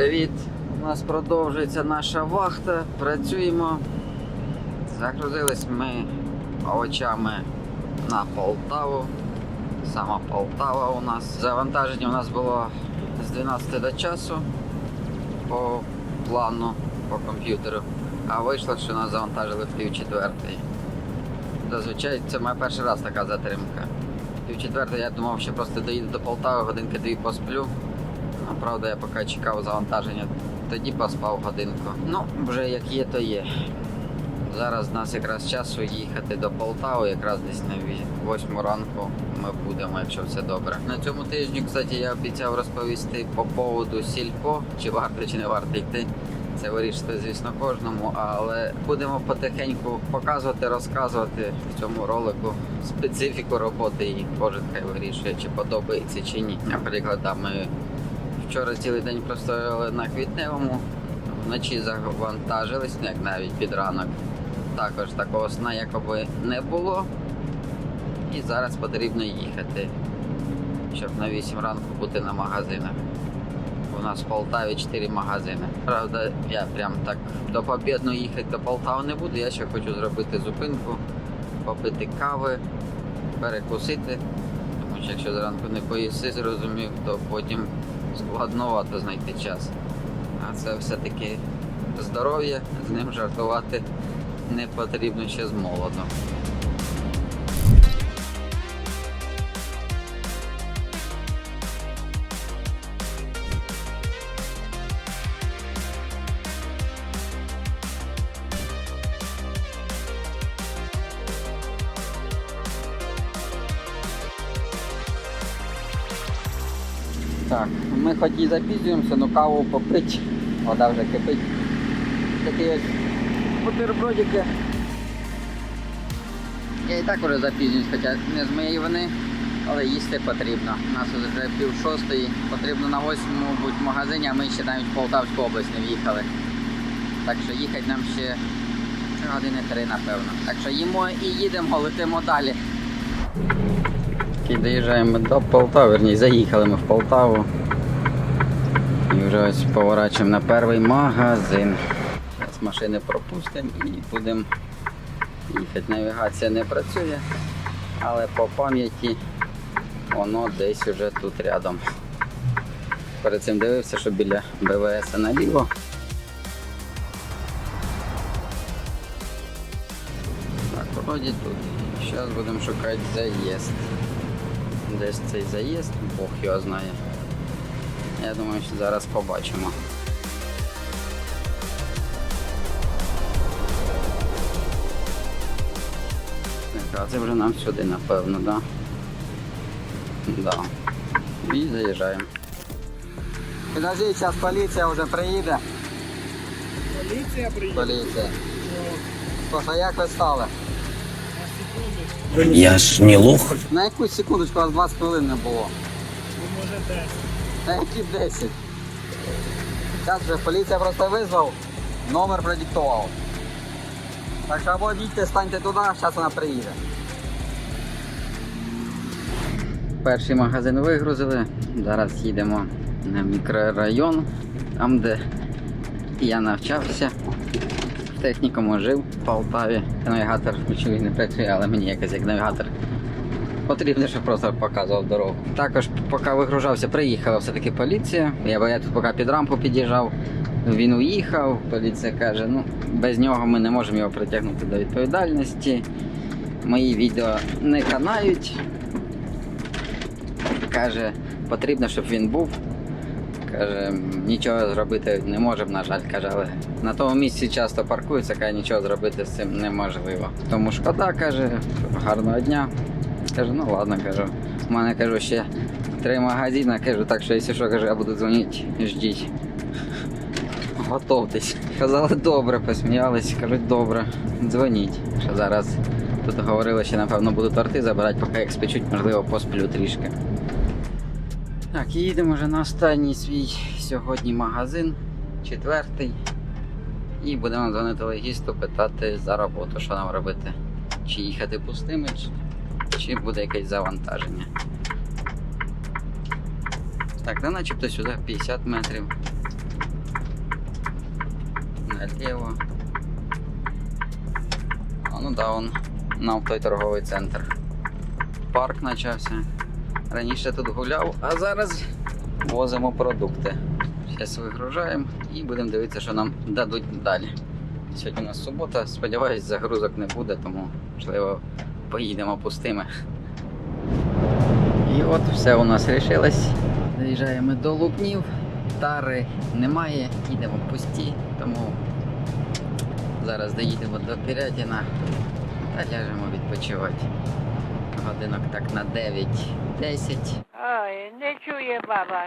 Привіт! У нас продовжується наша вахта. Працюємо. Загрузились ми овочами на Полтаву. Сама Полтава у нас. Завантаження у нас було з 12 до часу по плану, по комп'ютеру. А вийшло, що нас завантажили в пів четвертої. Зазвичай це моя перший раз така затримка. Пів четвертої я думав, що просто доїду до Полтави, годинки дві посплю. Правда, я поки чекав завантаження, тоді поспав годинку. Ну, вже як є, то є. Зараз в нас якраз часу їхати до Полтави, якраз десь на 8 ранку ми будемо, якщо все добре. На цьому тижні, кстати, я обіцяв розповісти по поводу сільпо, чи варто, чи не варто йти. Це вирішити, звісно, кожному, але будемо потихеньку показувати, розказувати в цьому ролику специфіку роботи і кожен хай вирішує, чи подобається чи ні. Наприклад, ми вчора цілий день простояли на квітневому, вночі завантажились, ну, як навіть під ранок. Також такого сна якоби не було. І зараз потрібно їхати, щоб на 8 ранку бути на магазинах. У нас в Полтаві 4 магазини. Правда, я прям так до Побєдну їхати до Полтави не буду. Я ще хочу зробити зупинку, попити кави, перекусити. Тому що якщо зранку не поїси, зрозумів, то потім складновато знайти час. А це все-таки здоров'я, з ним жартувати не потрібно ще з молоду. Так, ми хоч і запізнюємося, але каву попить, вода вже кипить. Такі ось бутербродики. Я і так вже запізнююсь, хоча не з моєї вини, але їсти потрібно. У нас вже пів шостої, потрібно на восьмому бути в магазині, а ми ще навіть в Полтавську область не в'їхали. Так що їхати нам ще години три, напевно. Так що їмо і їдемо, летимо далі. І доїжджаємо до Полтави, верні, заїхали ми в Полтаву. І вже ось поворачуємо на перший магазин. Зараз машини пропустимо і будемо їхати. Навігація не працює, але по пам'яті воно десь уже тут рядом. Перед цим дивився, що біля БВС наліво. Так, вроді тут. Зараз будемо шукати заїзд. Десь цей заїзд, Бог його знає. Я думаю, що зараз побачимо. Це вже нам сюди, напевно, так? Да? Да. І заїжджаємо. Підожди, зараз поліція вже приїде. Поліція приїде. Поліція. Слухай, як ви стали? Я ж не лох. На якусь секундочку, у вас 20 хвилин не було. Ви можете. На які 10? Зараз вже поліція просто визвав, номер продиктував. Так що або їдьте, станьте туди, зараз вона приїде. Перший магазин вигрузили. Зараз їдемо на мікрорайон, там де я навчався. Технікуму жив в Полтаві. Навігатор очевидно не працює, але мені якось як навігатор Потрібно, щоб просто показував дорогу. Також, поки вигружався, приїхала все-таки поліція. Я, бо я тут поки під рампу під'їжджав, він уїхав. Поліція каже, ну без нього ми не можемо його притягнути до відповідальності. Мої відео не канають. Каже, потрібно, щоб він був. Каже, нічого зробити не можемо, на жаль, каже, але на тому місці часто паркуються, каже, нічого зробити з цим неможливо. Тому шкода, каже, гарного дня. Кажу, ну ладно, кажу. У мене кажу ще три магазини, кажу, так що якщо що, кажу, я буду дзвонити, ждіть. Готовтесь. Казали добре, посміялись, кажуть, добре, дзвоніть. Що зараз тут говорили, що напевно будуть торти забирати, поки їх спечуть, можливо, посплю трішки. Так, їдемо вже на останній свій сьогодні магазин, четвертий. І будемо дзвонити легісту, питати за роботу, що нам робити. Чи їхати пустими, чи буде якесь завантаження. Так, да начебто сюди 50 метрів. наліво. А ну да, он нам той торговий центр. Парк почався. Раніше тут гуляв, а зараз возимо продукти. Зараз вигружаємо і будемо дивитися, що нам дадуть далі. Сьогодні у нас субота, сподіваюсь, загрузок не буде, тому можливо поїдемо пустими. І от все у нас рішилось. Доїжджаємо до Лубнів, тари немає, їдемо пусті, тому зараз доїдемо до Пірятіна та ляжемо відпочивати. Годинок так на 9-10. Ой, не чує баба.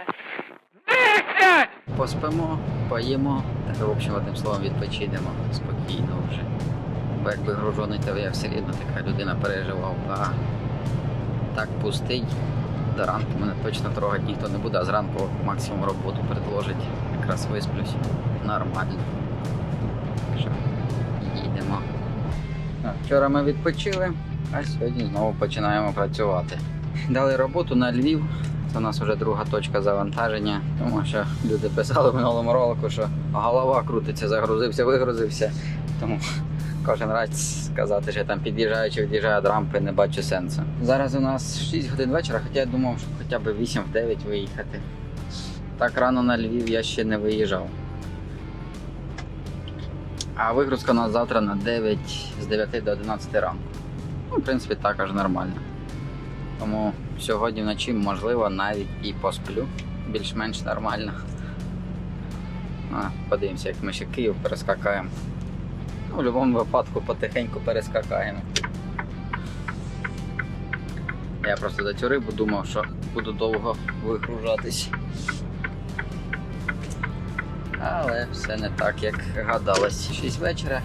Поспимо, поїмо, та в общем, одним словом відпочинемо спокійно вже. Бо якби гружений, то я все рівно така людина переживав. А так пустий. До ранку мене точно трогати ніхто не буде, а зранку максимум роботу предложить. Якраз висплюсь. Нормально. Що їдемо. Так, Вчора ми відпочили, а сьогодні знову починаємо працювати. Дали роботу на Львів. Це у нас вже друга точка завантаження, тому що люди писали в минулому ролику, що голова крутиться, загрузився, вигрузився. Тому кожен раз сказати, що там під'їжджаю чи від'їжджаю від рампи, не бачу сенсу. Зараз у нас 6 годин вечора, хоча я думав, що хоча б 8-9 виїхати. Так рано на Львів я ще не виїжджав. А вигрузка у нас завтра на 9 з 9 до 11 ранку. Ну, в принципі, також нормально. Тому сьогодні вночі, можливо, навіть і посплю більш-менш нормально. А, подивимося, як ми ще Київ перескакаємо. Ну, в будь-якому випадку потихеньку перескакаємо. Я просто за цю думав, що буду довго вигружатись. Але все не так, як гадалось. 6 вечора.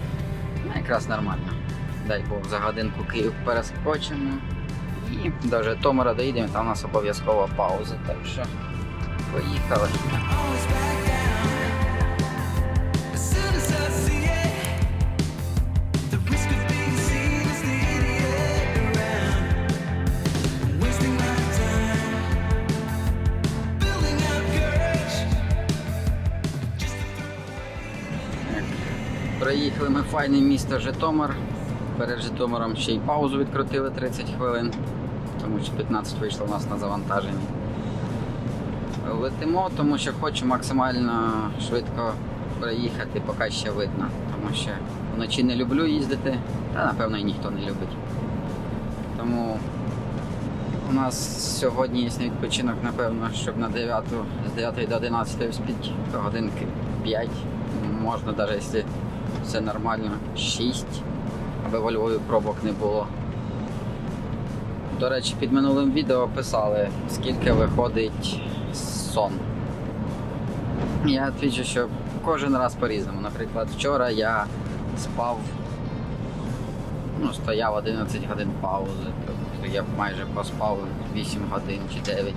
Ну, якраз нормально. Дай Бог за годинку Київ перескочимо. І до Житомира доїдемо, там у нас обов'язкова пауза. Так що поїхали. Проїхали ми в файне місто Житомир. Перед Житомиром ще й паузу відкрутили 30 хвилин, тому що 15 вийшло у нас на завантаження. Летимо, тому що хочу максимально швидко проїхати, поки ще видно. Тому що вночі не люблю їздити, та напевно і ніхто не любить. Тому у нас сьогодні є відпочинок, напевно, щоб на 9, з 9 до 11 вспіть, то годинки 5, можна навіть якщо все нормально, 6, аби во Львові пробок не було. До речі, під минулим відео писали, скільки виходить сон. Я відповідаю, що кожен раз по-різному. Наприклад, вчора я спав, ну, стояв 11 годин паузи, тобто я майже поспав 8 годин чи 9.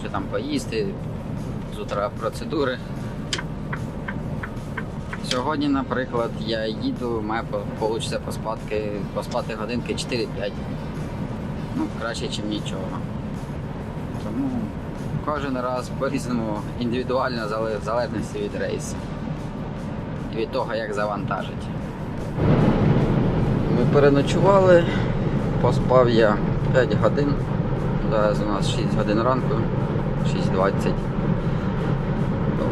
Що там поїсти, з утра процедури. Сьогодні, наприклад, я їду, має вийде поспати, поспати годинки 4-5. Ну, краще, ніж нічого. Тому кожен раз по-різному індивідуально в залежності від рейсу. І від того, як завантажить. Ми переночували, поспав я 5 годин. Зараз у нас 6 годин ранку, 6.20.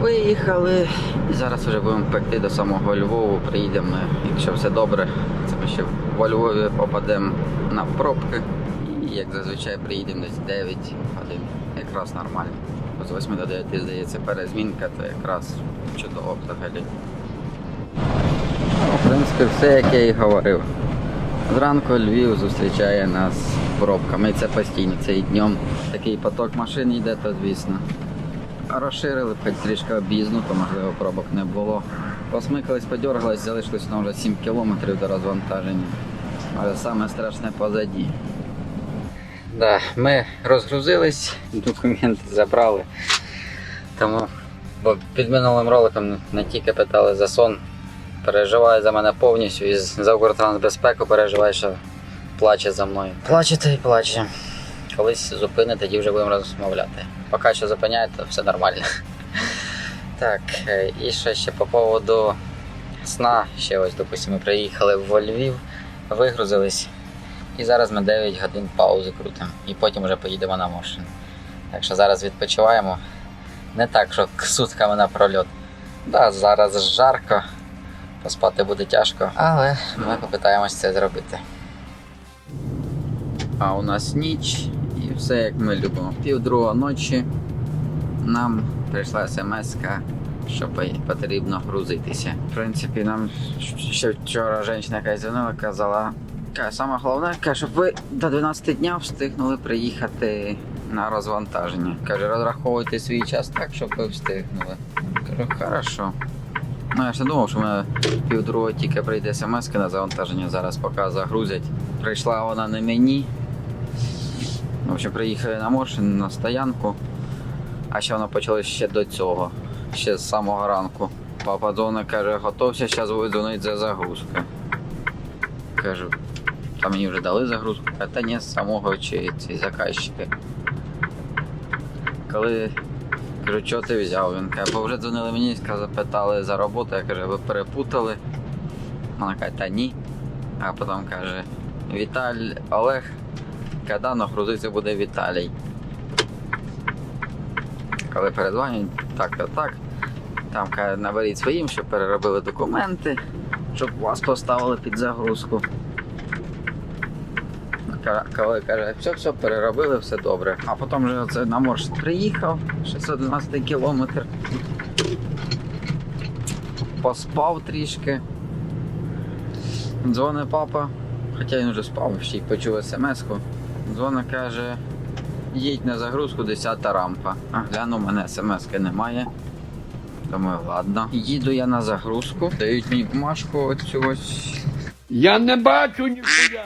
Виїхали і зараз вже будемо пекти до самого Львову. Приїдемо, якщо все добре. Це ми ще во Львові попадемо на пробки. І як зазвичай приїдемо десь 9 годин. Якраз нормально. З 8 до 9 здається перезмінка, то якраз чудово взагалі. В принципі, все як я і говорив. Зранку Львів зустрічає нас пробками. Це постійно. Це і днем такий поток машин йде, то звісно. Розширили хоч трішки об'їзну, то можливо пробок не було. Посмикались, подергались, залишилось нам вже 7 кілометрів до розвантаження. Але саме страшне позаді. Да, ми розгрузились, документи забрали. Тому бо під минулим роликом не тільки питали за сон, переживає за мене повністю і за Укртрансбезпеку переживає, що плаче за мною. Плаче та й плаче. Колись зупинить, тоді вже будемо розмовляти. Поки що зупиняє, то все нормально. Так, е, і що ще по поводу сна. Ще ось, допустимо, ми приїхали в Львів, вигрузились. І зараз ми 9 годин паузи крутимо. І потім вже поїдемо на машину. Так що зараз відпочиваємо. Не так, що сутками на прольот. Да, зараз жарко, поспати буде тяжко, але ми попитаємось це зробити. А у нас ніч і все як ми любимо. Пів другого ночі нам прийшла смс, що потрібно грузитися. В принципі, нам ще вчора жінка якась дзвонила, казала. Саме головне, каже, щоб ви до 12 дня встигнули приїхати на розвантаження. Каже, розраховуйте свій час так, щоб ви встигнули. Кажу, хорошо. Ну я ж не думав, що мене півдругого тільки прийде смс на завантаження, зараз поки загрузять. Прийшла вона не мені. В общем, приїхали на Моршин на стоянку, а ще воно почалось ще до цього, ще з самого ранку. Папа дзвонить, каже, готовся, зараз буде за загрузкою. Кажу, та мені вже дали загрузку, а та ні, з самого чи ці заказчики. Коли кажу, що ти взяв? Він каже, бо вже дзвонили мені, сказали, питали за роботу, я кажу, ви перепутали. Вона каже, та ні. А потім каже, Віталь Олег, коли нагрузиться буде Віталій. Коли передзвонять, так та так. Там каже, наберіть своїм, щоб переробили документи, щоб вас поставили під загрузку. Коли каже, все, все, переробили, все добре. А потім вже оце на морж приїхав, 612 кілометр. Поспав трішки. Дзвонить папа, хоча він вже спав, ще й почув смс-ку. Дзвонить каже, їдь на загрузку 10 рампа. А гляну, у мене смс-ки немає. Думаю, ладно. Їду я на загрузку, дають мені бумажку оцю ось. Я не бачу ніхуя.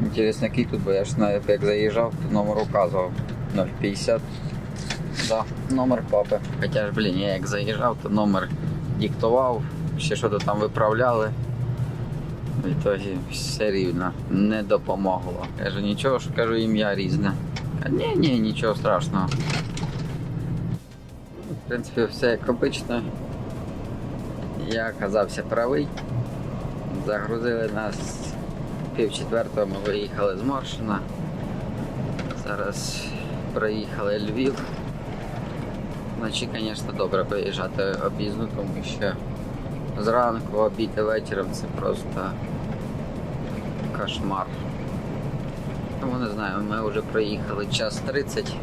Інтересно, який тут, бо я ж навіть як заїжджав, то номер указував 050. Да, номер папи. Хоча ж, блін, я як заїжджав, то номер диктував, ще що-то там виправляли. В ітогі все рівно не допомогло. Кажу, нічого, що кажу, ім'я різне. Ні, ні, нічого страшного. В принципі, все як обично. Я оказався правий. Загрузили нас пів четвертого ми виїхали з Моршина. Зараз проїхали Львів. Вночі, звісно, добре виїжджати об'їзну, тому що зранку, обід і вечором це просто кошмар. Тому не знаю, ми вже проїхали час 30,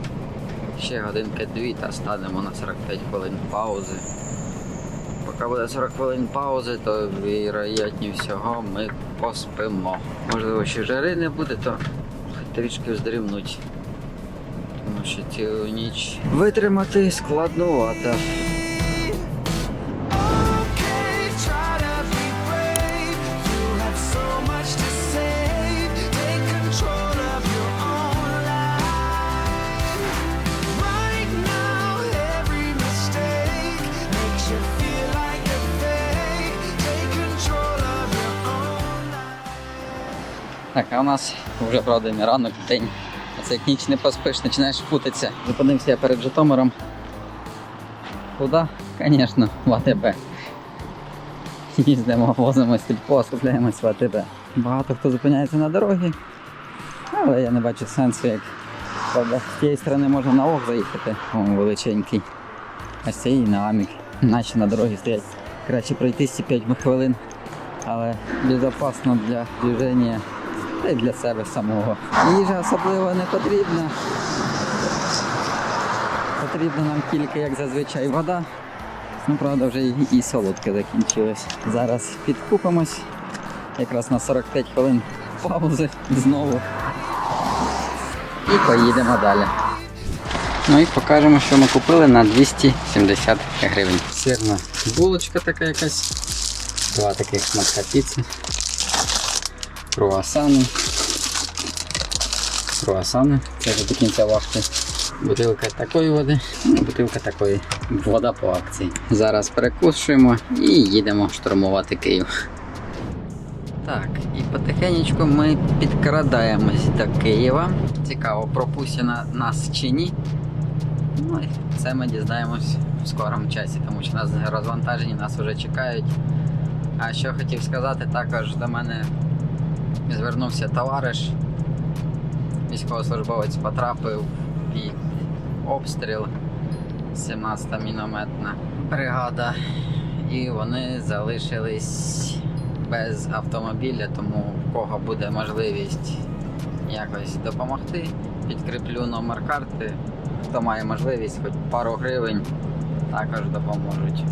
ще годинки дві та станемо на 45 хвилин паузи. Поки буде 40 хвилин паузи, то вірогідні всього ми поспимо. Можливо, ще жари не буде, то трішки вздремнуть. Тому що цілу ніч витримати складновато. Так, а у нас вже правда не ранок, день. А це як ніч не поспиш, починаєш путатися. Зупинився я перед Житомиром. Куди? Звісно, в АТБ. Їздимо, возимо сільпо, скупляємось в АТБ. Багато хто зупиняється на дорогі, але я не бачу сенсу, як правда, з тієї сторони можна на ОГ заїхати, О, величенький. А з цієї на Амік. Наче на дорогі стоять. Краще пройти ці 5 хвилин, але безпечно для движення та й для себе самого. Їжа особливо не потрібна. Потрібна нам тільки, як зазвичай, вода. Ну, правда, вже і, солодке закінчилось. Зараз підкупимось. Якраз на 45 хвилин паузи знову. І поїдемо далі. Ну і покажемо, що ми купили на 270 гривень. Сирна булочка така якась. Два таких шматка піци. Круасани. Круасани. Це вже до кінця вахти. Бутилка такої води, ну, бутилка такої. Вода по акції. Зараз перекушуємо і їдемо штурмувати Київ. Так, і потихенечку ми підкрадаємось до Києва. Цікаво, пропустять нас чи ні. Ну і це ми дізнаємось в скорому часі, тому що нас розвантажені, нас вже чекають. А що хотів сказати, також до мене звернувся товариш, військовослужбовець потрапив під обстріл 17-та мінометна бригада. І вони залишились без автомобіля, тому в кого буде можливість якось допомогти, підкріплю номер карти. Хто має можливість, хоч пару гривень, також допоможуть.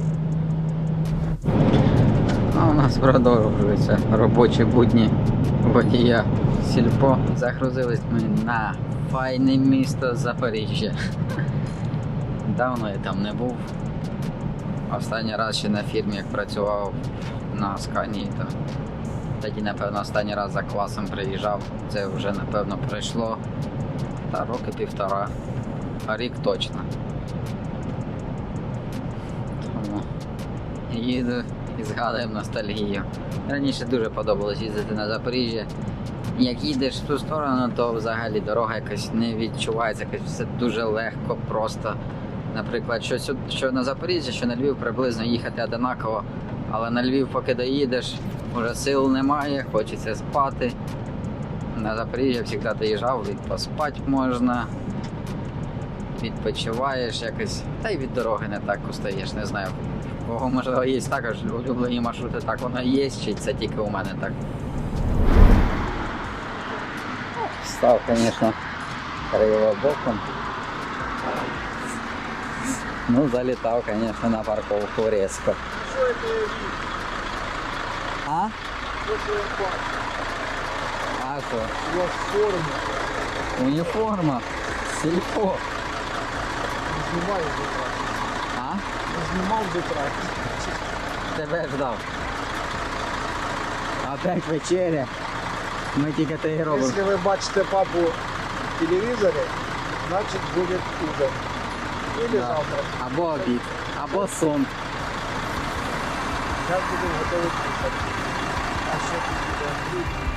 А у нас продовжуються робочі будні водія сільпо. Загрузились ми на файне місто Запоріжжя. Давно я там не був. Останній раз ще на фірмі, як працював на Сканії, то тоді, напевно, останній раз за класом приїжджав. Це вже, напевно, пройшло та роки півтора, а рік точно. Тому їду і згадуємо ностальгію. Раніше дуже подобалось їздити на Запоріжжя. Як їдеш в ту сторону, то взагалі дорога якась не відчувається, якось все дуже легко, просто. Наприклад, що, що на Запоріжжя, що на Львів приблизно їхати одинаково, але на Львів, поки доїдеш, вже сил немає, хочеться спати. На Запоріжжя завжди доїжджав, і поспати можна, відпочиваєш якось, та й від дороги не так устаєш, не знаю. Кого можливо є також улюблені маршрути, так воно є, чи це тільки у мене так. Став, звісно, криво боком. Ну, залетал, конечно, на парковку резко. А? А что? У вас форма. Униформа. Сельпо. Знімав витрат. А? Знімав витрат. Тебе ждав. Опять вечеря. Ми тільки те і робимо. Якщо ви бачите папу в телевізорі, значить буде ужин. Или Да. завтра. Або обід, або сон. Зараз будемо готувати кушати. А що тут буде? Хліб.